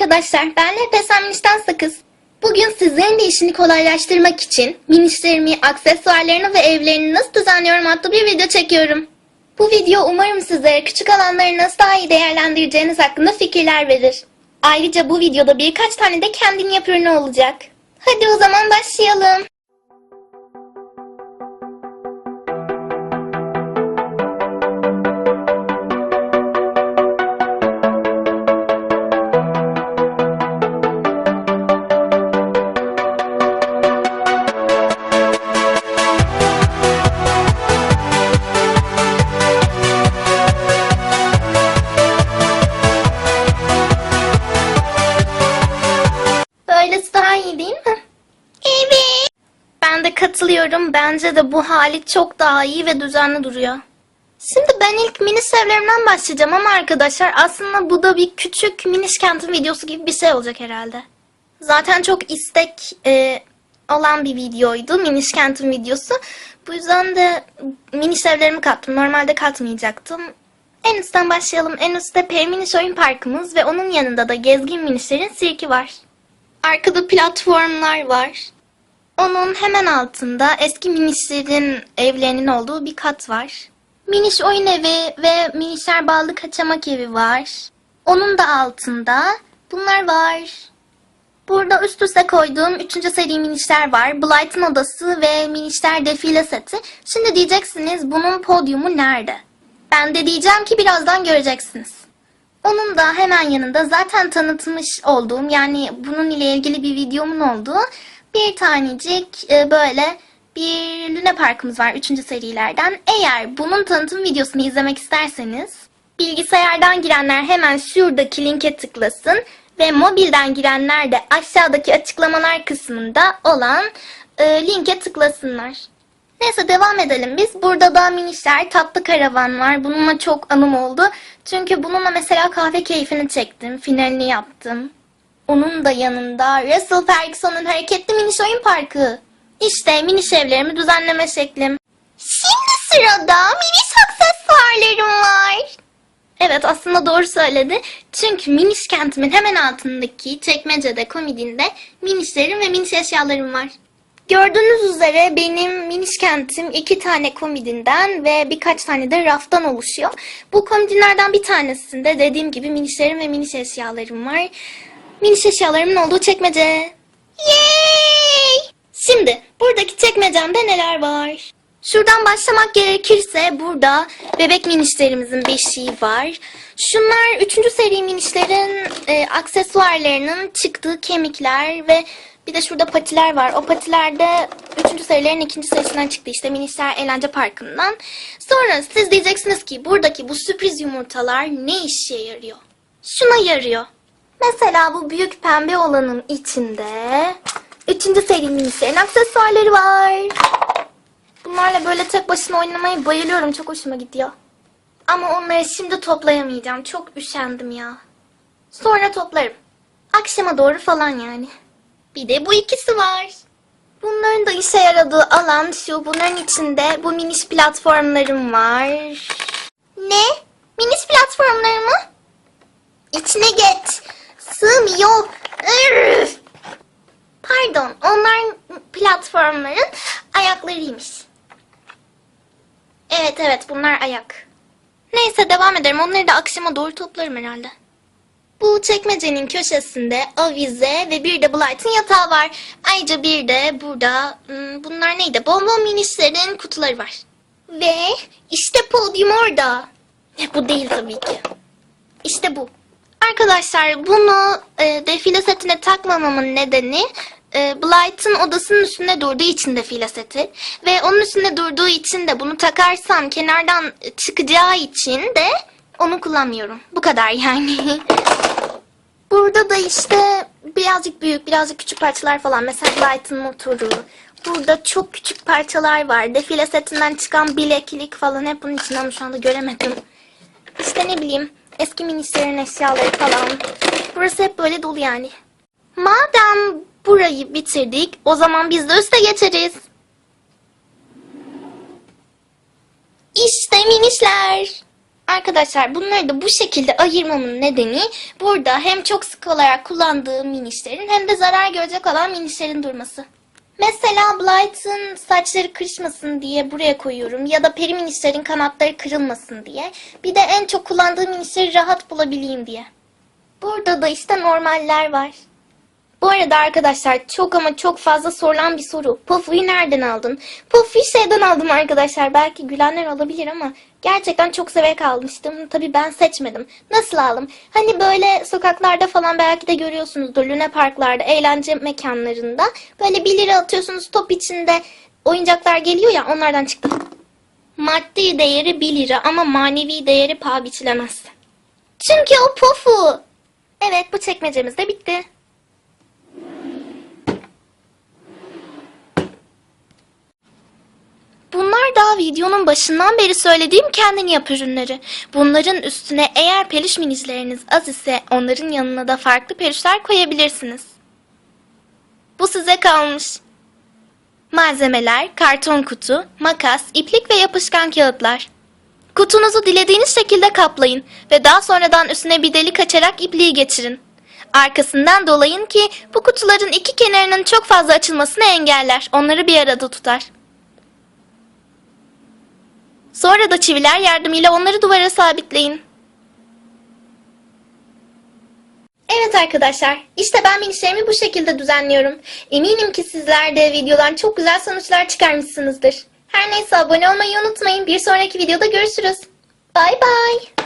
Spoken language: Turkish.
arkadaşlar, ben LPSM Miniş'ten Sakız. Bugün sizlerin de işini kolaylaştırmak için minişlerimi, aksesuarlarını ve evlerini nasıl düzenliyorum adlı bir video çekiyorum. Bu video umarım sizlere küçük alanları nasıl daha iyi değerlendireceğiniz hakkında fikirler verir. Ayrıca bu videoda birkaç tane de kendin yap ürünü olacak. Hadi o zaman başlayalım. Bence de bu hali çok daha iyi ve düzenli duruyor. Şimdi ben ilk mini evlerimden başlayacağım ama arkadaşlar aslında bu da bir küçük miniş kentin videosu gibi bir şey olacak herhalde. Zaten çok istek e, olan bir videoydu. Miniş kentin videosu. Bu yüzden de miniş evlerimi kattım. Normalde katmayacaktım. En üstten başlayalım. En üstte P Miniş Oyun Parkımız ve onun yanında da Gezgin Minişlerin sirki var. Arkada platformlar var. Onun hemen altında eski minişlerin evlerinin olduğu bir kat var. Miniş oyun evi ve minişler bağlı kaçamak evi var. Onun da altında bunlar var. Burada üst üste koyduğum 3. seri minişler var. Blight'ın odası ve minişler defile seti. Şimdi diyeceksiniz bunun podyumu nerede? Ben de diyeceğim ki birazdan göreceksiniz. Onun da hemen yanında zaten tanıtmış olduğum yani bunun ile ilgili bir videomun olduğu bir tanecik e, böyle bir Luna Parkımız var 3. serilerden. Eğer bunun tanıtım videosunu izlemek isterseniz bilgisayardan girenler hemen şuradaki linke tıklasın ve mobilden girenler de aşağıdaki açıklamalar kısmında olan e, linke tıklasınlar. Neyse devam edelim biz. Burada da minişler tatlı karavan var. Bununla çok anım oldu. Çünkü bununla mesela kahve keyfini çektim. Finalini yaptım. Onun da yanında Russell Ferguson'un hareketli miniş oyun parkı. İşte miniş evlerimi düzenleme şeklim. Şimdi sırada miniş aksesuarlarım var. Evet aslında doğru söyledi. Çünkü miniş kentimin hemen altındaki çekmecede komodinde minişlerim ve miniş eşyalarım var. Gördüğünüz üzere benim miniş kentim iki tane komodinden ve birkaç tane de raftan oluşuyor. Bu komodinlerden bir tanesinde dediğim gibi minişlerim ve miniş eşyalarım var. Miniş eşyalarımın olduğu çekmece. Yay! Şimdi buradaki çekmecemde neler var? Şuradan başlamak gerekirse burada bebek minişlerimizin beşiği var. Şunlar 3. seri minişlerin e, aksesuarlarının çıktığı kemikler ve bir de şurada patiler var. O patiler de 3. serilerin ikinci serisinden çıktı işte Minişler Eğlence Parkı'ndan. Sonra siz diyeceksiniz ki buradaki bu sürpriz yumurtalar ne işe yarıyor? Şuna yarıyor. Mesela bu büyük pembe olanın içinde 3. seri Minişlerin aksesuarları var. Bunlarla böyle tek başına oynamaya bayılıyorum. Çok hoşuma gidiyor. Ama onları şimdi toplayamayacağım. Çok üşendim ya. Sonra toplarım. Akşama doğru falan yani. Bir de bu ikisi var. Bunların da işe yaradığı alan şu. Bunların içinde bu miniş platformlarım var. Ne? Miniş platformları Evet evet bunlar ayak. Neyse devam ederim. Onları da akşama doğru toplarım herhalde. Bu çekmecenin köşesinde avize ve bir de Blight'ın yatağı var. Ayrıca bir de burada hmm, bunlar neydi? Bonbon minişlerin kutuları var. Ve işte podyum orada. Bu değil tabii ki. İşte bu. Arkadaşlar bunu e, defile setine takmamamın nedeni e, Blight'ın odasının üstünde durduğu için defile seti. Ve onun üstünde durduğu için de bunu takarsam kenardan çıkacağı için de onu kullanmıyorum. Bu kadar yani. Burada da işte birazcık büyük, birazcık küçük parçalar falan. Mesela Blight'ın motoru. Burada çok küçük parçalar var. Defile setinden çıkan bileklik falan hep bunun içinde ama şu anda göremedim. İşte ne bileyim eski minislerin eşyaları falan. Burası hep böyle dolu yani. Madem burayı bitirdik o zaman biz de üste geçeriz. İşte minişler. Arkadaşlar bunları da bu şekilde ayırmamın nedeni burada hem çok sık olarak kullandığım minişlerin hem de zarar görecek olan minişlerin durması. Mesela Blight'ın saçları kırışmasın diye buraya koyuyorum ya da peri minişlerin kanatları kırılmasın diye. Bir de en çok kullandığım minişleri rahat bulabileyim diye. Burada da işte normaller var. Bu arada arkadaşlar çok ama çok fazla sorulan bir soru. Puffy'yi nereden aldın? Puffy'yi şeyden aldım arkadaşlar. Belki gülenler olabilir ama gerçekten çok severek almıştım. Tabii ben seçmedim. Nasıl aldım? Hani böyle sokaklarda falan belki de görüyorsunuzdur. Luna parklarda, eğlence mekanlarında. Böyle 1 lira atıyorsunuz top içinde oyuncaklar geliyor ya onlardan çıktı. Maddi değeri 1 lira ama manevi değeri paha biçilemez. Çünkü o Puffy. Evet bu çekmecemiz de bitti. Daha videonun başından beri söylediğim kendini yap ürünleri. Bunların üstüne eğer peluş minizleriniz az ise onların yanına da farklı peluşlar koyabilirsiniz. Bu size kalmış. Malzemeler, karton kutu, makas, iplik ve yapışkan kağıtlar. Kutunuzu dilediğiniz şekilde kaplayın ve daha sonradan üstüne bir delik açarak ipliği geçirin. Arkasından dolayın ki bu kutuların iki kenarının çok fazla açılmasını engeller, onları bir arada tutar. Sonra da çiviler yardımıyla onları duvara sabitleyin. Evet arkadaşlar, işte ben minişlerimi bu şekilde düzenliyorum. Eminim ki sizler de videodan çok güzel sonuçlar çıkarmışsınızdır. Her neyse abone olmayı unutmayın. Bir sonraki videoda görüşürüz. Bay bay.